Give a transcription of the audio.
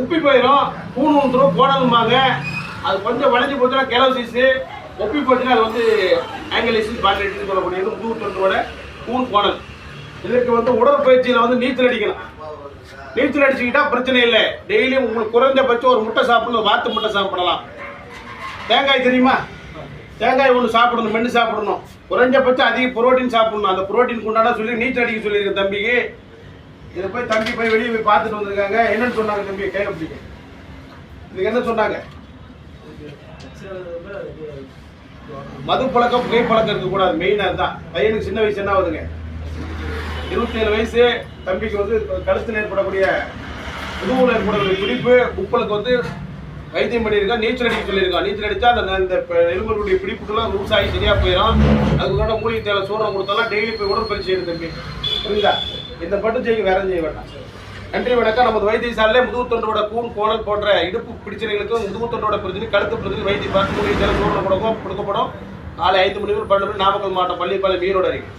உப்பி போயிடும் பூணு வந்துடும் கோணலும்பாங்க அது கொஞ்சம் வளைஞ்சு போச்சுன்னா கிளவு ஒப்பி போச்சுன்னா அது வந்து ஆங்கிலேசிஸ் பாண்டியடின்னு சொல்லக்கூடியது முதுகு தொண்டோட கூண் கோணல் இதற்கு வந்து உடற்பயிற்சியில் வந்து நீச்சல் அடிக்கணும். நீச்சல் அடிச்சுக்கிட்டா பிரச்சனை இல்லை. டெய்லியும் உங்களுக்கு குறைஞ்சபட்சம் ஒரு முட்டை சாப்பிடணும் வாத்து முட்டை சாப்பிடலாம். தேங்காய் தெரியுமா? தேங்காய் ஒன்று சாப்பிடணும் மென்று சாப்பிடணும். குறைஞ்சபட்சம் அதிக புரோட்டீன் சாப்பிடணும். அந்த புரோட்டீன் கொண்டாட சொல்லி நீச்சல் அடிக்க சொல்லியிருக்கேன் தம்பிக்கு. இதை போய் தம்பி போய் வெளியே போய் பார்த்துட்டு வந்திருக்காங்க. என்னன்னு சொன்னாங்க தம்பி? கையில பிடிக்க இதுக்கு என்ன சொன்னாங்க? மது பழக்கம் புகைப்பழக்கம் இருக்கக்கூடாது. மெயினாக அதுதான் பையனுக்கு சின்ன வயசு என்ன ஆகுதுங்க? இருபத்தி ஏழு வயசு தம்பிக்கு வந்து கழுத்தில் ஏற்படக்கூடிய முதுகுல ஏற்படக்கூடிய பிடிப்பு உப்பளுக்கு வந்து வைத்தியம் பண்ணியிருக்கா நீச்சல் அடிக்க சொல்லியிருக்கா நீச்சல் அடித்தா அந்த இந்த எலும்புகளுடைய பிடிப்புக்கெல்லாம் லூஸ் ஆகி சரியாக போயிடும். அதுக்குள்ள மூலிகை தேவை சூடம் கொடுத்தாலும் டெய்லி போய் உடற்பயிற்சி செய்யுது தம்பி. புரியுதா? இந்த மட்டும் செய்ய வேற செய்ய வேண்டாம். நன்றி வணக்கம். நமது வைத்தியசாலையிலே முதுகுத்தொண்டோட கூண் கோணல் போன்ற இடுப்பு பிரச்சனைகளுக்கு முதுகுத்தொண்டோட பிரச்சனை கழுத்து பிரச்சனை வைத்திய பார்த்து மூலிகை கொடுக்கப்படும். காலை ஐந்து மணி முதல் பன்னெண்டு மணி நாமக்கல் மாவட்டம் பள்ளிப்பாளையம் ஈரோடு அறிக்கை